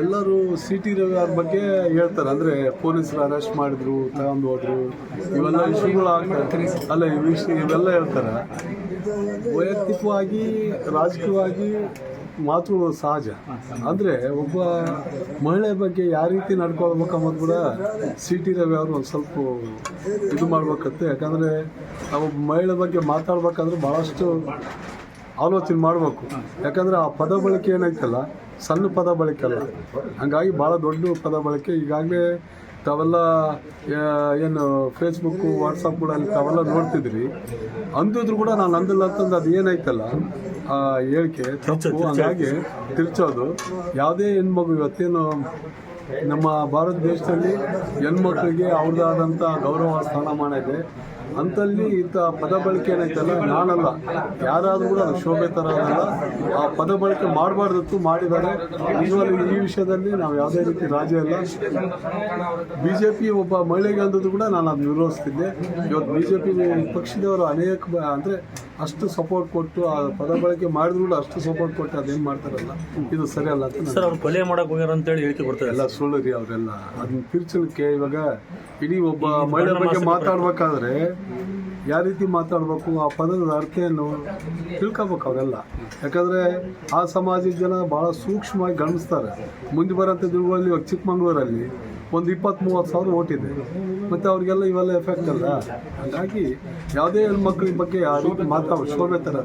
ಎಲ್ಲರೂ C T Ravi ಬಗ್ಗೆ ಹೇಳ್ತಾರೆ. ಅಂದ್ರೆ ಪೊಲೀಸರು ಅರೆಸ್ಟ್ ಮಾಡಿದ್ರು, ತಗೊಂಡು ಹೋದ್ರು. ಇವೆಲ್ಲ ಆಗ್ತಾರೆ ಅಲ್ಲ, ಈ ಇವೆಲ್ಲ ಹೇಳ್ತಾರೆ. ವೈಯಕ್ತಿಕವಾಗಿ, ರಾಜಕೀಯವಾಗಿ ಮಾತು ಸಹಜ. ಅಂದ್ರೆ ಒಬ್ಬ ಮಹಿಳೆ ಬಗ್ಗೆ ಯಾವ ರೀತಿ ನಡ್ಕೊಳ್ಬೇಕು ಅನ್ನೋದು ಕೂಡ ಸಿ ಟಿ ರವಿ ಅವರು ಒಂದು ಸ್ವಲ್ಪ ಇದು ಮಾಡ್ಬೇಕತ್ತೆ ಯಾಕಂದ್ರೆ ಒಬ್ಬ ಮಹಿಳೆ ಬಗ್ಗೆ ಮಾತಾಡ್ಬೇಕಂದ್ರೆ ಭಾಳಷ್ಟು ಆಲೋಚನೆ ಮಾಡಬೇಕು. ಯಾಕಂದ್ರೆ ಆ ಪದ ಬಳಕೆ ಏನಾಯ್ತಲ್ಲ ಸಣ್ಣ ಪದ ಬಳಕೆ ಅಲ್ಲ. ಹಂಗಾಗಿ ಭಾಳ ದೊಡ್ಡ ಪದ ಬಳಕೆ. ಈಗಾಗಲೇ ತಾವೆಲ್ಲ ಏನು ಫೇಸ್ಬುಕ್ಕು ವಾಟ್ಸಪ್ಗಳಲ್ಲಿ ತಾವೆಲ್ಲ ನೋಡ್ತಿದ್ರಿ. ಅಂದಿದ್ರು ಕೂಡ ನಾನು ಅಂದಿಲ್ಲ ಅಂತಂದು ಅದು ಏನಾಯ್ತಲ್ಲ ಆ ಹೇಳಿಕೆ ತಪ್ಪು. ಹಂಗಾಗಿ ತಿರ್ಚೋದು. ಯಾವುದೇ ಹೆಣ್ಮಗು ಇವತ್ತೇನು ನಮ್ಮ ಭಾರತ ದೇಶದಲ್ಲಿ ಹೆಣ್ಮಕ್ಳಿಗೆ ಅವ್ರದ್ದಾದಂಥ ಗೌರವ ಸ್ಥಾನಮಾನ ಇದೆ. ಅಂತಲ್ಲಿ ಇಂಥ ಪದ ಬಳಕೆ ಏನೈತಲ್ಲ ನಾನಲ್ಲ ಯಾರಾದರೂ ಕೂಡ ಅದು ಶೋಭೆ ಥರ ಅದಲ್ಲ ಆ ಪದ ಬಳಕೆ ಮಾಡಬಾರ್ದಿತ್ತು, ಮಾಡಿದ್ದಾರೆ. ನಿಜವಾಗ್ಲೂ ಈ ವಿಷಯದಲ್ಲಿ ನಾವು ಯಾವುದೇ ರೀತಿ ರಾಜ ಅಲ್ಲ. ಬಿ ಜೆ ಪಿ ಒಬ್ಬ ಮಹಿಳೆಗೆ ಅಂದದ್ದು ಕೂಡ ನಾನು ಅದನ್ನ ವಿರೋಧಿಸ್ತಿದ್ದೆ. ಇವತ್ತು ಬಿ ಜೆ ಪಿ ಪಕ್ಷದವರು ಅನೇಕ ಅಂದ್ರೆ ಅಷ್ಟು ಸಪೋರ್ಟ್ ಕೊಟ್ಟು ಆ ಪದ ಬಳಕೆ ಮಾಡಿದ್ರು ಕೂಡ ಅಷ್ಟು ಸಪೋರ್ಟ್ ಕೊಟ್ಟು ಅದೇನು ಮಾಡ್ತಾರಲ್ಲ ಇದು ಸರಿಯಲ್ಲ ಸರ್ ಅವ್ರು ಕೊಲೆ ಮಾಡಕ್ ಹೋಗ್ಯಾರ ಅಂತ ಹೇಳಿ ಹೇಳಿಕೆ ಬರ್ತದೆ ಎಲ್ಲ ಸುಳ್ಳು ರೀ ಅವರೆಲ್ಲ. ಅದನ್ನ ತಿರ್ಚಲಿಕ್ಕೆ ಇವಾಗ ಇಡೀ ಒಬ್ಬ ಮಹಿಳೆ ಬಗ್ಗೆ ಮಾತಾಡ್ಬೇಕಾದ್ರೆ ಯಾವ ರೀತಿ ಮಾತಾಡಬೇಕು ಆ ಪದದ ಅರ್ಥೆಯನ್ನು ಏನು ತಿಳ್ಕೊಬೇಕು ಅವರೆಲ್ಲ. ಯಾಕಂದ್ರೆ ಆ ಸಮಾಜದ ಜನ ಬಹಳ ಸೂಕ್ಷ್ಮವಾಗಿ ಗಮನಿಸ್ತಾರೆ. ಮುಂದೆ ಬರೋಂಥ ದಿನಗಳಲ್ಲಿ ಇವಾಗ ಚಿಕ್ಕಮಂಗ್ಳೂರಲ್ಲಿ ಒಂದು ಇಪ್ಪತ್ತು ಮೂವತ್ತು ಸಾವಿರ ಓಟಿದೆ. ಮತ್ತು ಅವ್ರಿಗೆಲ್ಲ ಇವೆಲ್ಲ ಎಫೆಕ್ಟ್ ಅಲ್ಲ? ಹಾಗಾಗಿ ಯಾವುದೇ ಹೆಣ್ಮಕ್ಳ ಬಗ್ಗೆ ಆ ರೀತಿ ಮಾತಾಡೋ ಶೋಭೆ ಥರ